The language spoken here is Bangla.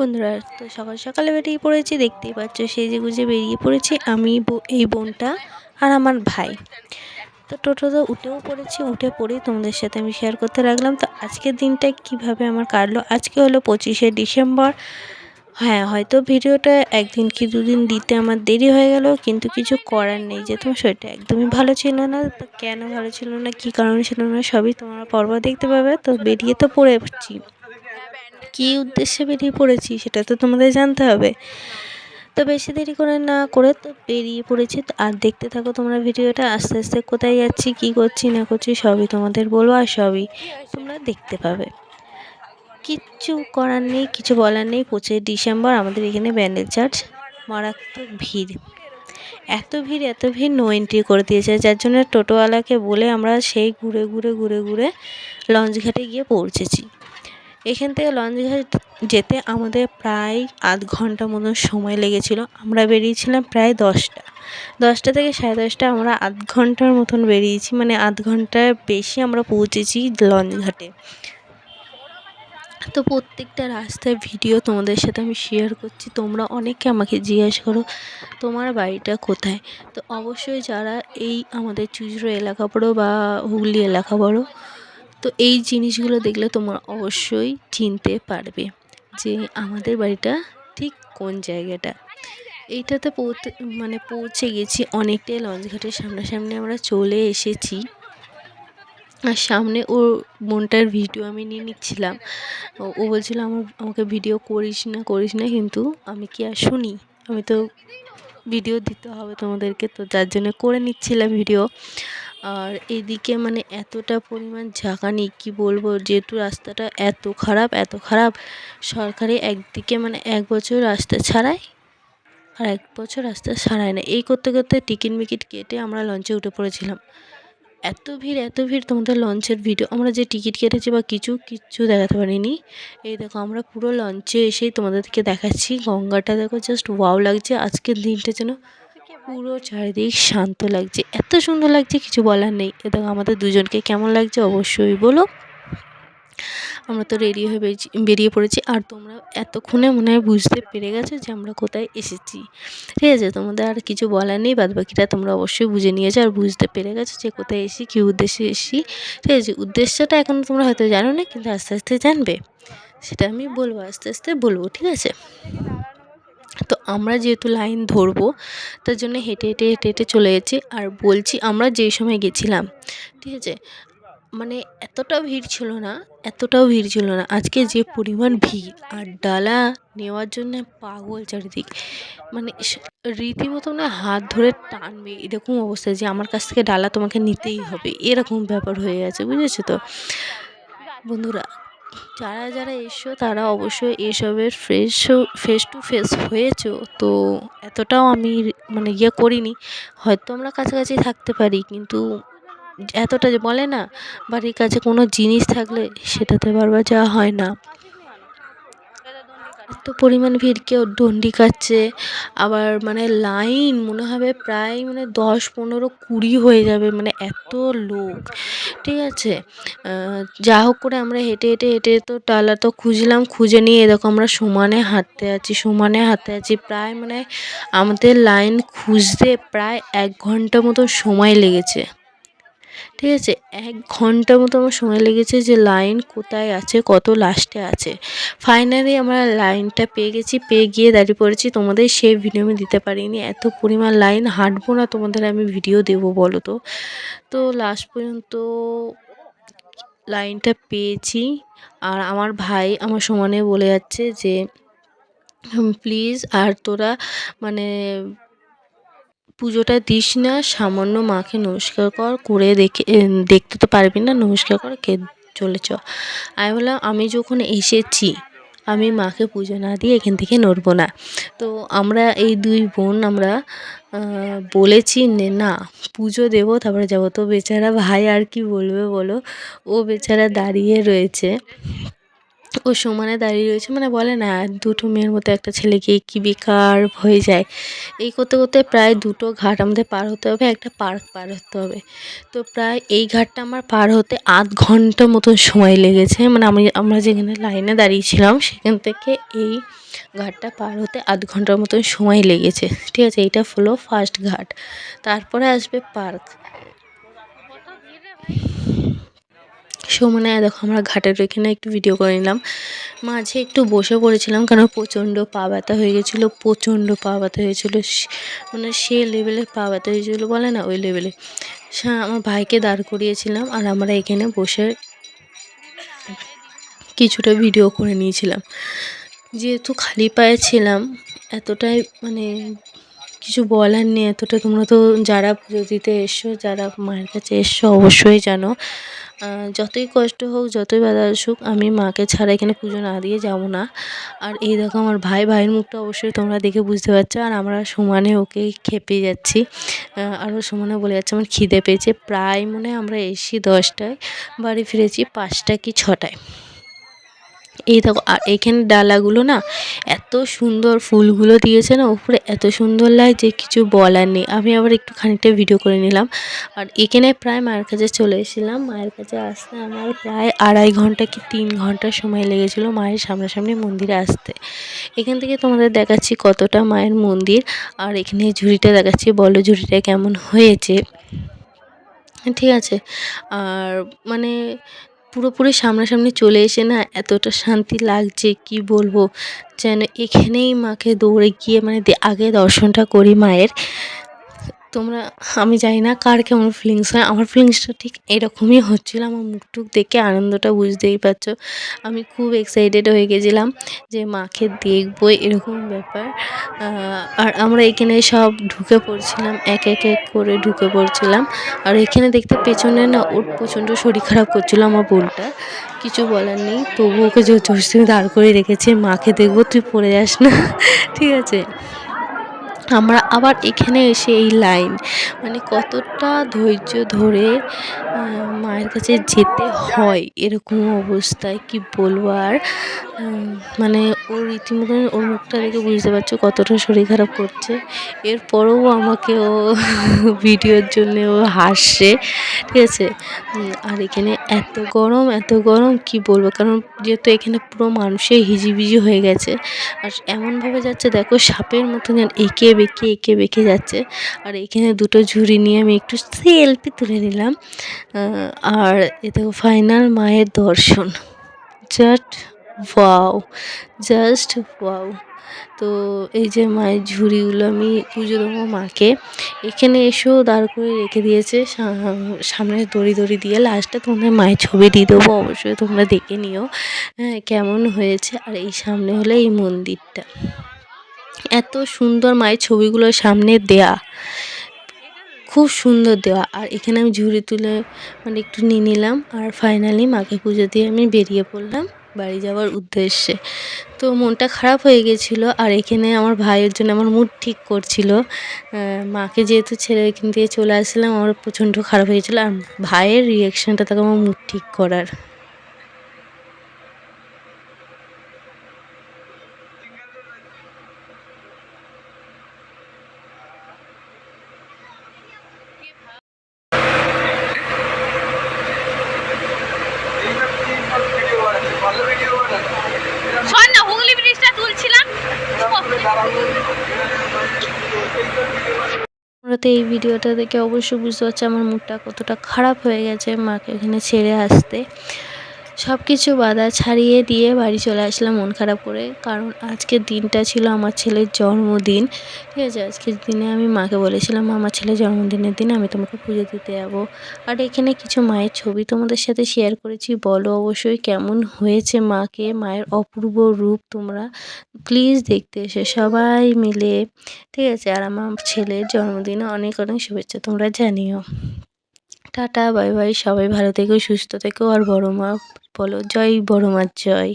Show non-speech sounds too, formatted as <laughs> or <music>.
বন্ধুরা, তো সকাল সকালে বেরিয়ে পড়েছি, দেখতেই পাচ্ছ সেজে গুজে বেরিয়ে পড়েছি আমি এই বোনটা আর আমার ভাই। তো টোটোতে উঠেও পড়েছি, উঠে পড়েই তোমাদের সাথে আমি শেয়ার করতে লাগলাম। তো আজকের দিনটা কীভাবে আমার কাটলো? আজকে হলো পঁচিশে ডিসেম্বর। হ্যাঁ হয়তো ভিডিওটা একদিন কি দুদিন দিতে আমার দেরি হয়ে গেল, কিন্তু কিছু করার নেই। যে তোমার শরীরটা একদমই ভালো ছিল না, তো কেন ভালো ছিল না, কী কারণে ছিল না, সবই তোমরা পর্ব দেখতে পাবে। তো বেরিয়ে তো পড়েছি। কী উদ্দেশ্যে বেরিয়ে পড়েছি সেটা তো তোমাদের জানতে হবে। তো বেশি দেরি করে না করে তো বেরিয়ে পড়েছি। আর দেখতে থাকো তোমরা ভিডিওটা, আস্তে আস্তে কোথায় যাচ্ছি, কী করছি, না করছি, সবই তোমাদের বলব আর সবই তোমরা দেখতে পাবে। কিচ্ছু করার নেই, কিছু বলার নেই। পঁচিশে ডিসেম্বর, আমাদের এখানে ব্যান্ডেল চার্চ। মারাত্মক ভিড়। এত ভিড় এত ভিড় নো এন্ট্রি করে দিয়েছে। যার জন্য টোটোওয়ালাকে বলে আমরা সেই ঘুরে ঘুরে ঘুরে ঘুরে লঞ্চ ঘাটে গিয়ে পৌঁছেছি। এখান থেকে লঞ্চ ঘাট যেতে আমাদের প্রায় আধ ঘণ্টা মতন সময় লেগেছিল। আমরা বেরিয়েছিলাম প্রায় দশটা। দশটা থেকে সাড়ে দশটা আমরা আধ ঘণ্টার মতন বেরিয়েছি। মানে আধ ঘণ্টার বেশি আমরা পৌঁছেছি লঞ্চ ঘাটে। তো প্রত্যেকটা রাস্তায় ভিডিও তোমাদের সাথে আমি শেয়ার করছি। তোমরা অনেকে আমাকে জিজ্ঞেস করো, তোমার বাড়িটা কোথায়? তো অবশ্যই যারা এই আমাদের চুচড়ো এলাকা পড়ো বা হুগলি এলাকা পড়ো তো এই জিনিসগুলো দেখলে তোমরা অবশ্যই চিনতে পারবে যে আমাদের বাড়িটা ঠিক কোন জায়গাটা। এইটাতে পৌঁছে মানে পৌঁছে গেছি অনেকটাই লঞ্চঘাটের সামনাসামনি আমরা চলে এসেছি। আর সামনে ওর বোনটার ভিডিও আমি নিয়ে নিচ্ছিলাম। ও বলছিল, আমার, আমাকে ভিডিও করিস না করিস না, কিন্তু আমি কি আর শুনি? আমি তো ভিডিও দিতে হবে তোমাদেরকে। তো যার জন্য করে নিচ্ছিলাম ভিডিও। আর এদিকে মানে এতটা পরিমাণ ঝাঁকানি, কি বলব? যেহেতু রাস্তাটা এত খারাপ এত খারাপ, সরকারি একদিকে মানে এক বছর রাস্তা ছাড়ায় আর এক বছর রাস্তা ছাড়ায় না। এই করতে করতে টিকিট মিকিট কেটে আমরা লঞ্চে উঠে পড়েছিলাম। এত ভিড় এত ভিড় তোমাদের লঞ্চের ভিডিও আমরা যে টিকিট কেটেছি বা কিছু কিচ্ছু দেখাতে পারিনি। এই দেখো, আমরা পুরো লঞ্চে এসেই তোমাদেরকে দেখাচ্ছি। গঙ্গাটা দেখো জাস্ট ওয়াও লাগছে। আজকের দিনটা যেন পুরো চারিদিক শান্ত লাগছে। এত সুন্দর লাগছে, কিছু বলার নেই। এ দেখো, আমাদের দুজনকে কেমন লাগছে অবশ্যই বলো। আমরা তো রেডি হয়ে বেরিয়ে পড়েছি। আর তোমরা এতক্ষণে মনে হয় বুঝতে পেরে গেছো যে আমরা কোথায় এসেছি। ঠিক আছে, তোমাদের আর কিছু বলার নেই বাদ বাকিটা তোমরা অবশ্যই বুঝে নিয়েছো আর বুঝতে পেরে গেছো যে কোথায় এসি কী উদ্দেশ্যে এসি ঠিক আছে, উদ্দেশ্যটা এখন তোমরা হয়তো জানো না, কিন্তু আস্তে আস্তে জানবে। সেটা আমি বলব, আস্তে আস্তে বলব, ঠিক আছে? তো আমরা যেহেতু লাইন ধরবো, তার জন্য হেঁটে হেঁটে হেঁটে হেঁটে চলে গেছি। আর বলছি আমরা যেই সময় গেছিলাম, ঠিক আছে? মানে এতটা ভিড় ছিল না, এতটাও ভিড় ছিল না। আজকে যে পরিমাণ ভিড় আর ডালা নেওয়ার জন্য পাগল চারিদিক। মানে রীতিমতো না হাত ধরে টানবে এরকম অবস্থা যে আমার কাছ থেকে ডালা তোমাকে নিতেই হবে, এরকম ব্যাপার হয়ে গেছে, বুঝেছ তো? বন্ধুরা যারা যারা এসো, তারা অবশ্যই এসবের ফ্রেশ ফেস টু ফেস হয়েছো। তো এতটাও আমি মানে ইয়ে করিনি। হয়তো আমরা কাছাকাছি থাকতে পারি, কিন্তু এতটা যে বলে না, বাড়ির কাছে কোনো জিনিস থাকলে সেটাতে বারবার যাওয়া হয় না। এত পরিমাণ ভিড়, কেউ ডন্ডি কাটছে আবার মানে লাইন মনে হবে প্রায় মানে দশ পনেরো কুড়ি হয়ে যাবে মানে এত লোক, ঠিক আছে? যা হোক করে আমরা হেঁটে হেঁটে হেঁটে তো টালা তো খুঁজলাম, খুঁজে নিয়ে এরকম আমরা সমানে হাঁটতে আছি, সমানে হাঁটতে আছি, প্রায় মানে আমাদের লাইন খুঁজতে প্রায় এক ঘণ্টা মতো সময় লেগেছে। ঠিক আছে, এক ঘণ্টা মতো আমার সময় লেগেছে যে লাইন কোথায় আছে, কত লাস্টে আছে। ফাইনালি আমরা লাইনটা পেয়ে গেছি, পেয়ে গিয়ে দাঁড়িয়ে পড়েছি। তোমাদের সেই ভিডিও আমি দিতে পারিনি। এত পরিমাণ লাইন হাঁটবো না, তোমাদের আমি ভিডিও দেবো, বলো তো। তো লাস্ট পর্যন্ত লাইনটা পেয়েছি। আর আমার ভাই আমার সমানে বলে যাচ্ছে যে প্লিজ আর তোরা মানে পুজোটা দিস না, সামান্য মাকে নমস্কার কর, করে দেখে দেখতে তো পারবি না, নমস্কার কর, কে চলে চ। আমি বললাম, আমি যখন এসেছি, আমি মাকে পুজো না দিয়ে এখান থেকে নড়বো না। তো আমরা এই দুই বোন আমরা বলেছি না, পুজো দেবো, তারপরে যাব। তো বেচারা ভাই আর কি বলবে বলো? ও বেচারা দাঁড়িয়ে রয়েছে। ও সমানে দাঁড়িয়ে রয়েছে মানে বলে না, দুটো মেয়ের মতো একটা ছেলেকে কি বেকার হয়ে যায়। এই করতে করতে প্রায় দুটো ঘাট আমাদের পার হতে হবে, একটা পার্ক পার হতে হবে। তো প্রায় এই ঘাটটা আমার পার হতে আধ ঘণ্টা মতন সময় লেগেছে মানে আমি, আমরা যেখানে লাইনে দাঁড়িয়েছিলাম, সেখান থেকে এই ঘাটটা পার হতে আধ ঘণ্টার মতন সময় লেগেছে। ঠিক আছে, এইটা হলো ফার্স্ট ঘাট। তারপরে আসবে পার্ক। সমানে দেখো আমরা ঘাটের ওইখানে একটু ভিডিও করে নিলাম। মাঝে একটু বসে পড়েছিলাম কারণ প্রচণ্ড পা ব্যথা হয়ে গেছিল, প্রচণ্ড পা ব্যথা হয়েছিলো মানে সে লেভেলের পা ব্যথা হয়েছিলো বলে না? ওই লেভেলে আমার ভাইকে দাঁড় করিয়েছিলাম আর আমরা এখানে বসে কিছুটা ভিডিও করে নিয়েছিলাম। যেহেতু খালি পায়ে ছিলাম, এতটাই মানে কিছু বলার নেই, এতটা তোমরা তো যারা পুজো দিতে এসছো, যারা মায়ের কাছে এসছো, অবশ্যই জানো। যতই কষ্ট হোক, যতই বাধা আসুক, আমি মাকে ছাড়া এখানে পুজো না দিয়ে যাব না। আর এই দেখো আমার ভাই, ভাইয়ের মুখটা অবশ্যই তোমরা দেখে বুঝতে পারছ। আর আমরা সমানে ওকে খেপে যাচ্ছি। আরও সমানে বলে যাচ্ছে, আমার খিদে পেয়েছে। প্রায় মনে আমরা এসি দশটায় বাড়ি ফিরেছি, পাঁচটা কি ছটায়। এই দেখো, আর এখানে ডালাগুলো না এত সুন্দর ফুলগুলো দিয়েছে না, উপরে এত সুন্দর লাগে যে কিছু বলার নেই। আমি আবার একটু খানিকটা ভিডিও করে নিলাম। আর এখানে প্রায় মায়ের কাছে চলে এসেছিলাম। মায়ের কাছে আসতে আমার প্রায় আড়াই ঘণ্টা কি তিন ঘণ্টা সময় লেগেছিলো মায়ের সামনাসামনি মন্দিরে আসতে। এখান থেকে তোমাদের দেখাচ্ছি কতটা মায়ের মন্দির। আর এখানে ঝুড়িটা দেখাচ্ছি, বলো ঝুড়িটা কেমন হয়েছে। ঠিক আছে। আর মানে পুরোপুরি সামনাসামনি চলে এসে না এতটা শান্তি লাগছে, কি বলব? যেন এখানেই মাকে দৌড়ে গিয়ে মানে আগে দর্শনটা করি মায়ের। তোমরা, আমি জানি না কার কেমন ফিলিংস হয়, আমার ফিলিংসটা ঠিক এরকমই হচ্ছিল, আমার মুখ টুক দেখে আনন্দটা বুঝতেই পারছ। আমি খুব এক্সাইটেড হয়ে গেছিলাম যে মাকে দেখব, এরকম ব্যাপার। আর আমরা এখানে সব ঢুকে পড়ছিলাম, এক এক এক করে ঢুকে পড়ছিলাম। আর এখানে দেখতে পেছনে না, ওর প্রচণ্ড শরীর খারাপ করছিল আমার বোনটা কিছু বলার নেই তবু ওকে জোর জোর দাঁড় করে রেখেছে, মাকে দেখব, তুই পড়ে যাস না, ঠিক আছে। আমরা আবার এখানে এসে এই লাইন মানে কতটা ধৈর্য ধরে মায়ের কাছে যেতে হয় এরকম অবস্থায় কি বলব আর? মানে ওর রীতিমতন ওর মুখটা দেখে বুঝতে পারছ কতটা শরীর খারাপ করছে। এরপরেও আমাকে ও <laughs> ভিডিওর জন্য ও হাসছে, ঠিক আছে? আর এখানে এত গরম এত গরম, কি বলব? কারণ যেহেতু এখানে পুরো মানুষে হিজিবিজি হয়ে গেছে। আর এমনভাবে যাচ্ছে, দেখো সাপের মতন যেন এঁকে বেঁকে এঁকে বেঁকে যাচ্ছে। আর এখানে দুটো ঝুড়ি নিয়ে আমি একটু সেলফি তুলে নিলাম। আর এ দেখো ফাইনাল মায়ের দর্শন। জাস্ট ওয়াও জাস্ট ওয়াও তো এই যে মায়ের ঝুড়িগুলো আমি পুজো দেবো মাকে। এখানে এসেও দাঁড় করে রেখে দিয়েছে। সামনে দড়ি দড়ি দিয়ে লাস্টে তোমাদের মায়ের ছবি দিয়ে দেবো, অবশ্যই তোমরা দেখে নিও। হ্যাঁ কেমন হয়েছে? আর এই সামনে হলো এই মন্দিরটা। এত সুন্দর মায়ের ছবিগুলো সামনে দেয়া। খুব সুন্দর দেওয়া আর এখানে আমি ঝুড়ি তুলে মানে একটু নিয়ে নিলাম। আর ফাইনালি মাকে পুজো দিয়ে আমি বেরিয়ে পড়লাম। বাড়ি যাওয়ার উদ্দেশ্যে। তো মনটা খারাপ হয়ে গেছিল আর এখানে আমার ভাইয়ের জন্য আমার মুড ঠিক করছিল। মাকে যেহেতু ছেড়ে এখান থেকে চলে আসলাম আমার প্রচণ্ড খারাপ হয়েছিলো আর ভাইয়ের রিয়াকশানটা তাকে আমার মুড ঠিক করার শোন না হুগলি ব্রিজটা তুলছিলাম আমরা তো এই ভিডিওটা দেখে অবশ্যই বুঝতে পারছি আমার মুডটা কতটা খারাপ হয়ে গেছে মাকে ওখানে ছেড়ে আসতে। সব কিছু বাধা ছাড়িয়ে দিয়ে বাড়ি চলে আসলাম মন খারাপ করে। কারণ আজকের দিনটা ছিল আমার ছেলের জন্মদিন। ঠিক আছে, আজকের দিনে আমি মাকে বলেছিলাম আমার ছেলের জন্মদিনের দিন আমি তোমাকে পুজো দিতে যাব। আর এখানে কিছু মায়ের ছবি তোমাদের সাথে শেয়ার করেছি। বলো অবশ্যই কেমন হয়েছে মাকে? মায়ের অপূর্ব রূপ তোমরা প্লিজ দেখতে এসে, সবাই মিলে। ঠিক আছে, আর আমার ছেলের জন্মদিনে অনেক অনেক শুভেচ্ছা, তোমরা জানিও। টাটা, বাই বাই, সবাই ভালো থেকো, সুস্থ থেকো, আর বড় মা বলো জয় বড় মার জয়।